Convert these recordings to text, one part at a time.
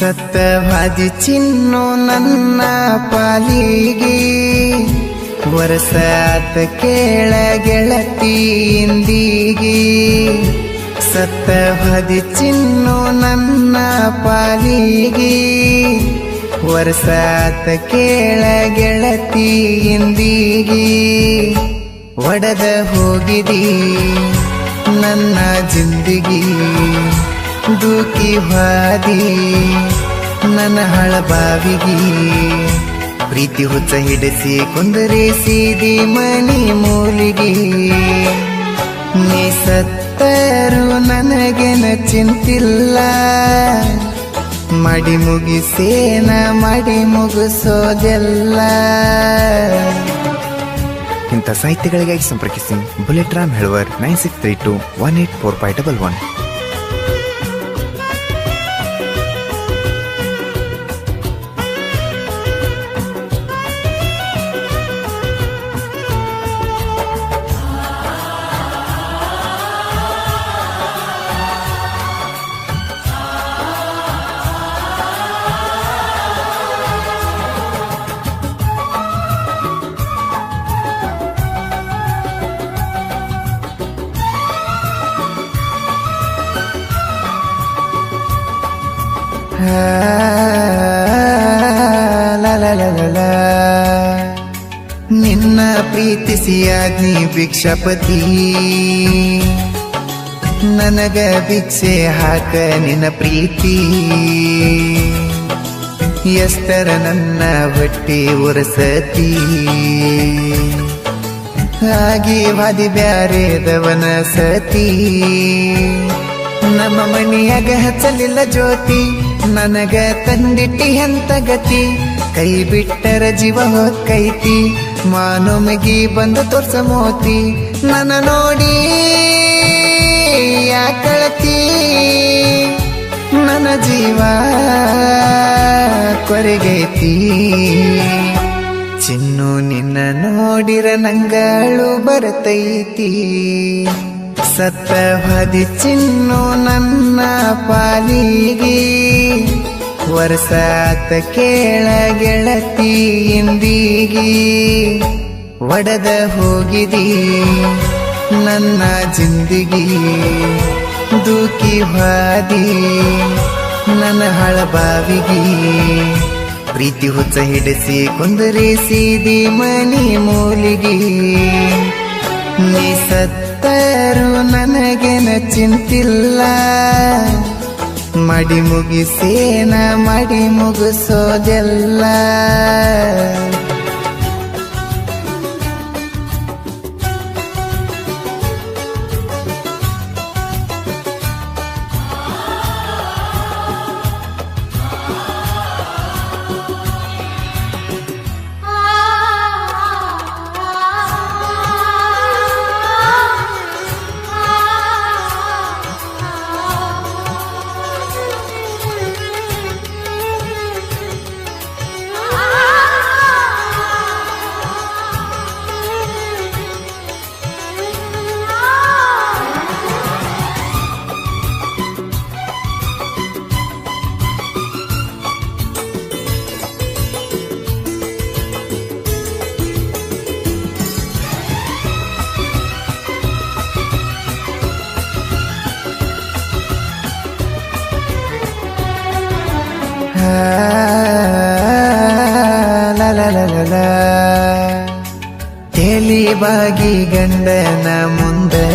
ಸತ್ತವಾದಿ ಚಿನ್ನು ನನ್ನ ಪಾಲಿಗೆ. ವರ್ಷಾತ ಕೇಳ ಗೆಳತಿ ಇಂದಿಗೆ. ಸತ್ತವಾದಿ ಚಿನ್ನು ನನ್ನ ಪಾಲಿಗೆ. ವರ್ಷಾತ ಕೇಳ ಗೆಳತಿ ಇಂದಿಗೆ. ಒಡೆದ ಹೋಗಿದಿ ನನ್ನ ಜಿಂದಿಗಿ. ದೂಕಿ ಹಾದಿ, ನನ್ನ ಹಳಬಾವಿಗಿ. ಪ್ರೀತಿ ಹುಚ್ಚ ಹಿಡಿಸಿ ಕುಂದರಿಸಿದಿ ಮನಿ ಮೂಲಿಗೆ. ನೀ ಸತ್ತರು ನನಗೆನ ಚಿಂತಿಲ್ಲ ಮಡಿ ಮುಗಿಸೇನ, ಮಡಿ ಮುಗಿಸೋದೆಲ್ಲ. ಇಂಥ ಸಾಹಿತ್ಯಗಳಿಗಾಗಿ ಸಂಪರ್ಕಿಸಿ Bullet Ram Helavar nine six three two one eight four five double one. ನಿನ್ನ ಪ್ರೀತಿಸಿ ಅಗ್ನಿ ಭಿಕ್ಷಪತಿ. ನನಗ ಭಿಕ್ಷೆ ಹಾಕ ನಿನ್ನ ಪ್ರೀತಿ. ಎಷ್ಟರ ನನ್ನ ಹೊಟ್ಟಿ ಉರಸತಿ ಹಾಗೆ ವಾದಿ ಬ್ಯಾರೆ ದವನ ಸತಿ. ನಮ್ಮ ಮನೆಯಾಗ ಹಚ್ಚಲಿಲ್ಲ ಜ್ಯೋತಿ. ನನಗ ತಂದಿಟ್ಟಿ ಎಂತ ಗತಿ? ಕೈ ಬಿಟ್ಟರ ಜೀವ ಹೊಕ್ಕೈತಿ ಮಾನೊಮಗಿ ಬಂದು ತೋರ್ಸ ಮೋತಿ. ನನ್ನ ನೋಡಿ ಯಾಕಳತಿ? ನನ್ನ ಜೀವ ಕೊರಗೈತಿ. ಚಿನ್ನು ನಿನ್ನ ನೋಡಿರ ನಂಗಳು ಬರತೈತಿ. ಸತ್ತವಾದಿ ಚಿನ್ನು ನನ್ನ ಪಾಲಿಗೆ. ವರ್ಷಾತ ಕೇಳ ಗೆಳತಿ ಇಂದಿಗೆ. ಒಡೆದ ಹೋಗಿದಿ ನನ್ನ ಜಿಂದಿಗಿ. ದೂಕಿ ಹಾದಿ ನನ್ನ ಹಳಬಾವಿಗೆ. ಪ್ರೀತಿ ಹುಚ್ಚ ಹಿಡಿಸಿ ಕುಂದರಿಸಿದಿ ಮನಿ ಮೂಲಿಗೆ. ನೀ ಸತ್ತರು ನನಗೆನ ಚಿಂತಿಲ್ಲ ಮಡಿ ಮುಗಿಸೇನ ಮಡಿ ಮುಗಿಸೋದೆಲ್ಲ. ಬಾಗಿ ಗಂಡನ ಮುಂದೆ.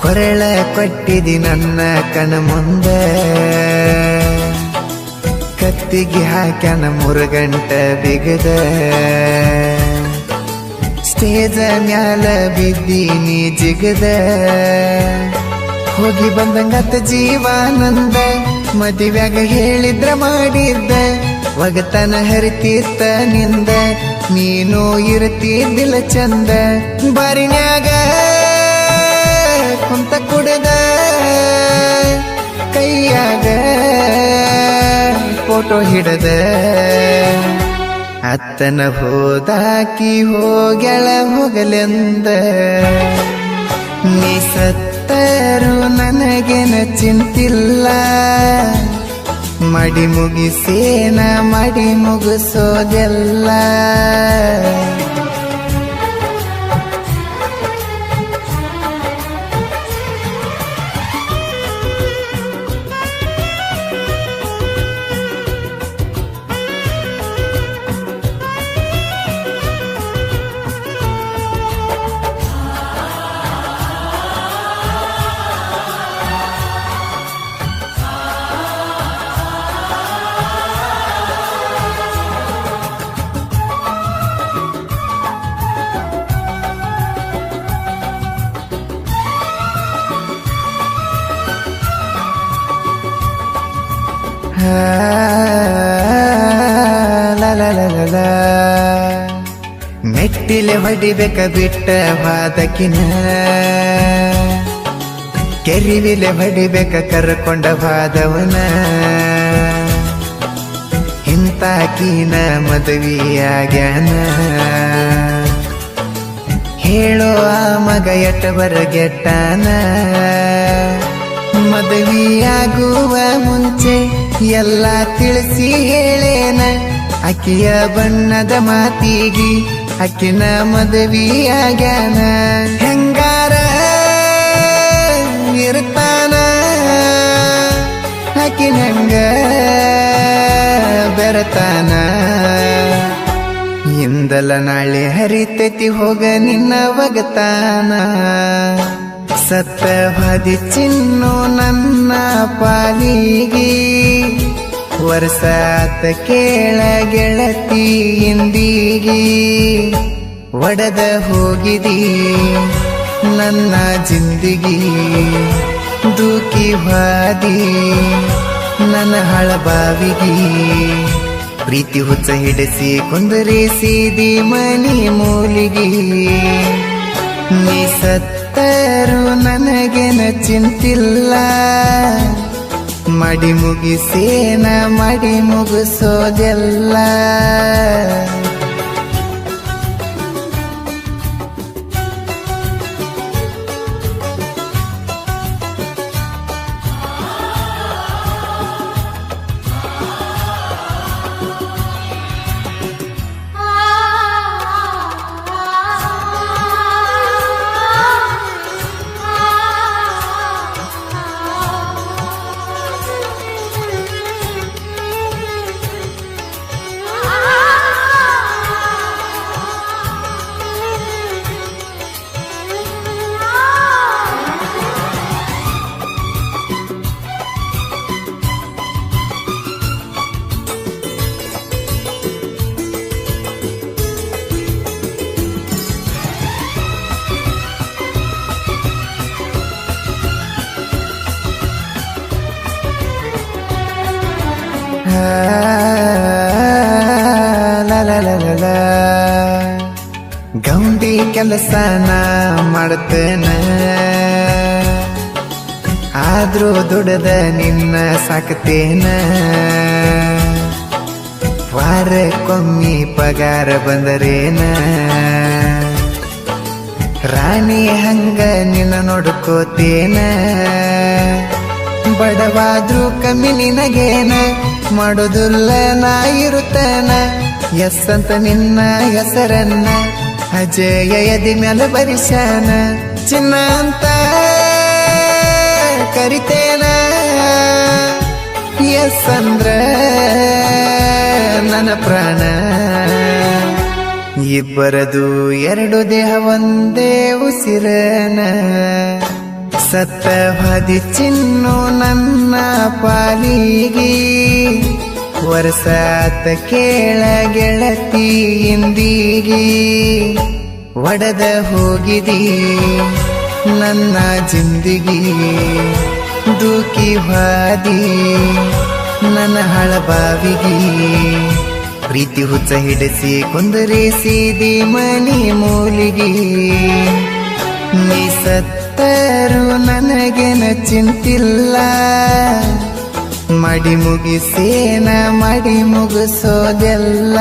ಕೊರಳ ಕೊಟ್ಟಿದಿ ನನ್ನ ಕಣ ಮುಂದೆ. ಕತ್ತಿಗೆ ಹಾಕ್ಯನ ಮುರುಗಂಟ ಬಿಗದ. ಸ್ಟೇಜ ಮ್ಯಾಲ ಬಿದ್ದೀನಿ ಜಿಗದ. ಹೋಗಿ ಬಂದಂಗತ್ತ ಜೀವಾನಂದ. ಮದುವ್ಯಾಗ ಹೇಳಿದ್ರ ಮಾಡಿದ್ದ, ಒಗತನ ಹರಿತೀರ್ತ ನಿಂದ ನೀನು ಇರ್ತಿದ್ದಿಲ್ಲ ಚಂದ. ಬಾರಿನ್ಯಾಗ ಕುಂತ ಕುಡದ, ಕೈಯಾಗ ಫೋಟೋ ಹಿಡದ. ಅತ್ತನ ಹೋದಾಕಿ ಹೋಗ್ಯಾಳ ಹೋಗಲೆಂದ, ನೀ ಸತ್ತ ಸತ್ತರು ನನಗೇನ ಚಿಂತಿಲ್ಲ ಮಡಿ ಮುಗಿಸೇನ ಮಡಿ ಮುಗಿಸೋದೆಲ್ಲ. ಮೆಟ್ಟಿಲೆ ಹೊಡಿಬೇಕ ಬಿಟ್ಟ ವಾದಕಿನ. ಕೆರಿವಿಲೆ ಹೊಡಿಬೇಕ ಕರ್ಕೊಂಡ ವಾದವನ. ಇಂತಾಕಿನ ಮದುವೆಯಾಗ್ಯಾನ. ಹೇಳೋ ಆ ಮಗ ಎಟ್ಟ ಬರಗೆಟ್ಟಾನ ಮದುವೆಯಾಗುವ ಮುಂಚೆ ಎಲ್ಲ ತಿಳಿಸಿ ಹೇಳೇನ. ಅಕ್ಕಿಯ ಬಣ್ಣದ ಮಾತಿಗಿ ಅಕ್ಕಿನ ಆಗ್ಯಾನ ಹೆಂಗಾರ ಇರ್ತಾನ ಅಕ್ಕಿನಂಗ ಬೆರತಾನ. ಇಂದಲ ನಾಳೆ ಹರಿತೈತಿ ಹೋಗ ನಿನ್ನ ಒಗತಾನ. ಸತ್ತವಾದಿ ಚಿನ್ನು ನನ್ನ ಪಾಲಿಗೆ. ವರ್ಷಾತ ಕೇಳ ಗೆಳತಿ ಇಂದಿಗಿ, ಒಡದ ಹೋಗಿದಿ ನನ್ನ ಜಿಂದಿಗಿ. ದೂಕಿ ಬಾದಿ ನನ್ನ ಹಳಬಾವಿಗಿ. ಪ್ರೀತಿ ಹುಚ್ಚ ಹಿಡಿಸಿ ಕುಂದರಿಸಿದಿ ಮನಿ ಮೂಲಿಗಿ. ನೀ ಸತ್ತರು ನನಗೆನ ಚಿಂತಿಲ್ಲ ಮಡಿ ಮುಗಿಸೇನ ಮಡಿ ಮುಗಿಸೋದೆಲ್ಲ. ಗೌಂಡಿ ಕೆಲಸನ ಮಾಡ್ತೇನೆ. ಆದ್ರೂ ದುಡದ ನಿನ್ನ ಸಾಕ್ತೇನ. ವಾರಕ್ಕೊಮ್ಮಿ ಪಗಾರ ಬಂದರೇನ. ರಾಣಿ ಹಂಗ ನಿನ್ನ ನೋಡ್ಕೋತೇನ. ಬಡವಾದ್ರೂ ಕಮ್ಮಿ ನಿನಗೇನ. ಮಾಡೋದಿಲ್ಲ ನಾ ಇರುತ್ತೇನ. ಎಸ್ ಅಂತ ನಿನ್ನ ಹೆಸರನ್ನ ಅಜಯ ಎದಿ ಮೇಲೆ ಬರಿಸಾನ ಚಿನ್ನ ಅಂತ ಕರಿತೇನ. ಎಸ್ ಅಂದ್ರ ನನ್ನ ಪ್ರಾಣ. ಇಬ್ಬರದು ಎರಡು ದೇಹ ಒಂದೇ ಉಸಿರನ. ಸತ್ತವಾದಿ ಚಿನ್ನು ನನ್ನ ಪಾಲಿಗೆ. ವರ್ಷಾತ ಕೇಳ ಗೆಳತಿ ಇಂದಿಗಿ. ಒಡದ ಹೋಗಿದಿ ನನ್ನ ಜಿಂದಿಗಿ. ದೂಕಿ ಹಾದಿ ನನ್ನ ಹಳಬಾವಿಗಿ. ಪ್ರೀತಿ ಹುಚ್ಚ ಹಿಡಿಸಿ ಕುಂದರಿಸಿದಿ ಮನಿ ಮೂಲಿಗಿ. ನೀ ಸತ್ತರು ನನಗೇನ ಚಿಂತಿಲ್ಲ ಮಡಿ ಮುಗಿಸೇನ ಮಡಿ ಮುಗಿಸೋದೆಲ್ಲ.